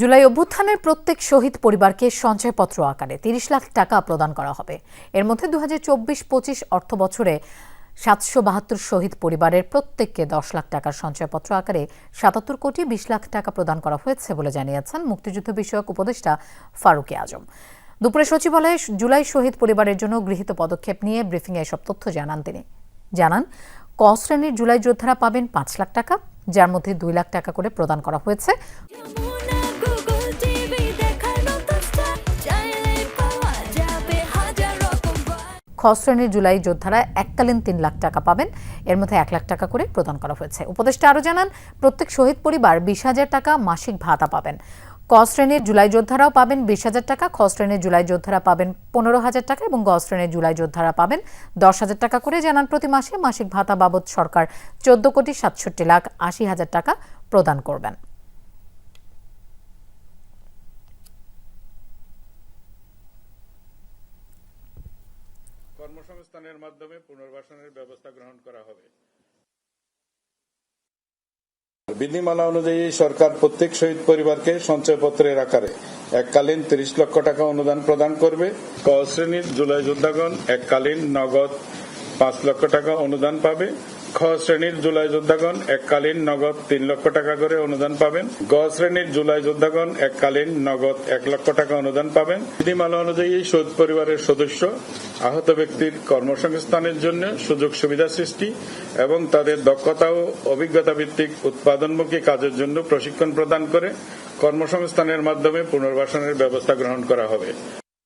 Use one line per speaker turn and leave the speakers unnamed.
জুলাই অভ্যুত্থানের প্রত্যেক শহীদ পরিবারকে সঞ্চয়পত্র আকারে তিরিশ লাখ টাকা প্রদান করা হবে। এর মধ্যে দু হাজার চব্বিশ পঁচিশ অর্থ বছরে সাতশো বাহাত্তর শহীদ পরিবারের প্রত্যেককে দশ লাখ টাকার সঞ্চয়পত্র আকারে সাতাত্তর কোটি বিশ লাখ টাকা প্রদান করা হয়েছে বলে জানিয়েছেন মুক্তিযুদ্ধ বিষয়ক উপদেষ্টা ফারুকি আজম। দুপুরে সচিবালয়ে জুলাই শহীদ পরিবারের জন্য গৃহীত পদক্ষেপ নিয়ে ব্রিফিংয়ে এসব তথ্য জানান তিনি। জানান, ক শ্রেণির জুলাই যোদ্ধারা পাবেন পাঁচ লাখ টাকা, যার মধ্যে দুই লাখ টাকা করে প্রদান করা হয়েছে। খ শ্রেণির জুলাই যোদ্ধারা এককালীন তিন লাখ টাকা পাবেন। এর মধ্যে এক লাখ টাকা করে প্রদান করা হয়েছে। উপদেষ্টা আরও জানান, প্রত্যেক শহীদ পরিবার বিশ হাজার টাকা মাসিক ভাতা পাবেন। ক শ্রেণির জুলাই যোদ্ধারাও পাবেন বিশ হাজার টাকা, খ শ্রেণির জুলাই যোদ্ধারা পাবেন পনেরো হাজার টাকা এবং গ শ্রেণির জুলাই যোদ্ধারা পাবেন দশ হাজার টাকা করে। জানান, প্রতি মাসে মাসিক ভাতা বাবদ সরকার চোদ্দ কোটি সাতষট্টি লাখ আশি হাজার টাকা প্রদান করবেন।
কর্মসংস্থানের মাধ্যমে পুনর্বাসনের ব্যবস্থা গ্রহণ করা হবে। বিধিমালা অনুযায়ী সরকার প্রত্যেক শহীদ পরিবারকে সঞ্চয়পত্রের আকারে এককালীন তিরিশ লক্ষ টাকা অনুদান প্রদান করবে। ক শ্রেণির জুলাই যোদ্ধাগণ এককালীন নগদ পাঁচ লক্ষ টাকা অনুদান পাবে। খ শ্রেণির জুলাই যোদ্ধাগণ এককালীন নগদ তিন লক্ষ টাকা করে অনুদান পাবেন। গ শ্রেণির জুলাই যোদ্ধাগণ এককালীন নগদ এক লক্ষ টাকা অনুদান পাবেন। বিধিমালা অনুযায়ী শহীদ পরিবারের সদস্য, আহত ব্যক্তির কর্মসংস্থানের জন্য সুযোগ সুবিধা সৃষ্টি এবং তাদের দক্ষতা ও অভিজ্ঞতা ভিত্তিক উৎপাদনমুখী কাজের জন্য প্রশিক্ষণ প্রদান করে কর্মসংস্থানের মাধ্যমে পুনর্বাসনের ব্যবস্থা গ্রহণ করা হবে।